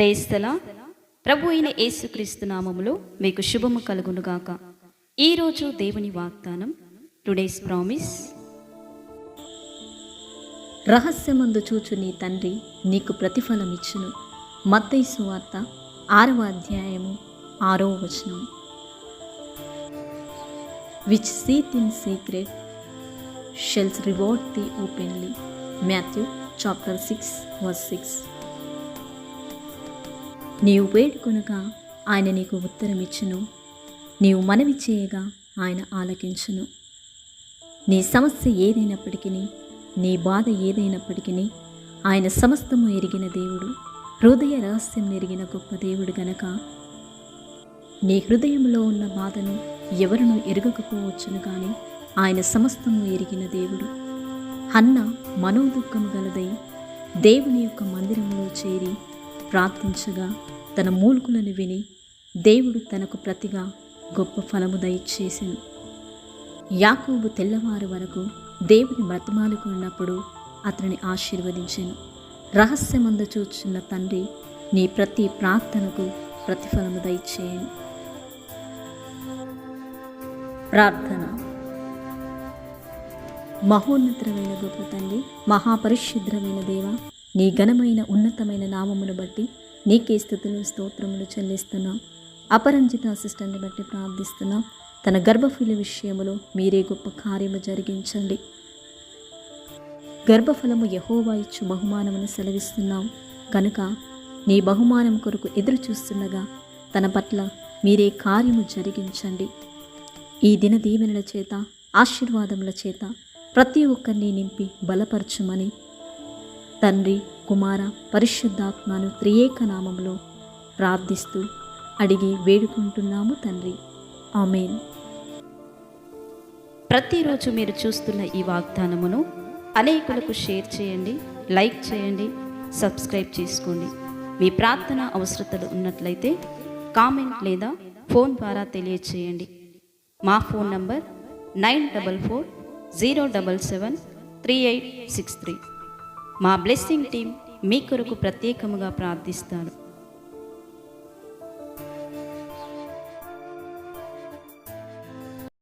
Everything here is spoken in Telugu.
ప్రేస్తలా ప్రభు అయిన యేసుక్రీస్తు నామములో మీకు శుభము కలుగునుగాక. ఈరోజు దేవుని వాగ్దానం టుడేస్ ప్రామిస్. రహస్యమందు చూచు నీ తండ్రి నీకు ప్రతిఫలం ఇచ్చును మత్తయి వార్త ఆరవ అధ్యాయము ఆరో వచనం. Which seeth in secret shall reward thee openly Matthew chapter six verse six నీవు వేడుకొనగా ఆయన నీకు ఉత్తరమిచ్చును. నీవు మనవి చేయగా ఆయన ఆలకించును. నీ సమస్య ఏదైనప్పటికీ నీ బాధ ఏదైనప్పటికీ ఆయన సమస్తము ఎరిగిన దేవుడు హృదయ రహస్యం ఎరిగిన గొప్ప దేవుడు గనక. నీ హృదయంలో ఉన్న బాధను ఎవరును ఎరగకపోవచ్చును కానీ ఆయన సమస్తము ఎరిగిన దేవుడు. హన్న మనోదుఖము గలదై దేవుని యొక్క మందిరంలో చేరి ప్రార్థించగా తన మూల్కులను విని దేవుడు తనకు ప్రతిగా గొప్ప ఫలము దయచేసెను. యాకోబు తెల్లవారు వరకు దేవుని బ్రతమాలుకున్నప్పుడు అతనిని ఆశీర్వదించాను. రహస్యమందు చూచున్న తండ్రి నీ ప్రతి ప్రార్థనకు ప్రతిఫలము దయచేయను. ప్రార్థన. మహోన్నతమైన గొప్ప తండ్రి మహాపరిశుద్రమైన దేవ నీ ఘనమైన ఉన్నతమైన నామమును బట్టి నీకే స్థుతులు స్తోత్రములు చెల్లిస్తున్నాం. అపరంజిత అసిస్టెంట్ని బట్టి ప్రార్థిస్తున్నాం. తన గర్భఫల విషయములో మీరే గొప్ప కార్యము జరిగించండి. గర్భఫలము యహోవా ఇచ్చు బహుమానమును సెలవిస్తున్నాం. కనుక నీ బహుమానం కొరకు ఎదురు చూస్తుండగా తన పట్ల మీరే కార్యము జరిగించండి. ఈ దిన దీవెనల చేత ఆశీర్వాదముల చేత ప్రతి ఒక్కరిని నింపి బలపరచుమని తండ్రి కుమార పరిశుద్ధాత్మను త్రియేక నామంలో ప్రార్థిస్తూ అడిగి వేడుకుంటున్నాము తండ్రి. ఆమెన్. ప్రతిరోజు మీరు చూస్తున్న ఈ వాగ్దానమును అనేకులకు షేర్ చేయండి లైక్ చేయండి సబ్స్క్రైబ్ చేసుకోండి. మీ ప్రార్థన అవసరతలు ఉన్నట్లయితే కామెంట్ లేదా ఫోన్ ద్వారా తెలియచేయండి. మా phone number nine double four zero double seven three eight six three. మా బ్లెస్సింగ్ టీం మీ కొరకు ప్రత్యేకముగా ప్రార్థిస్తారు.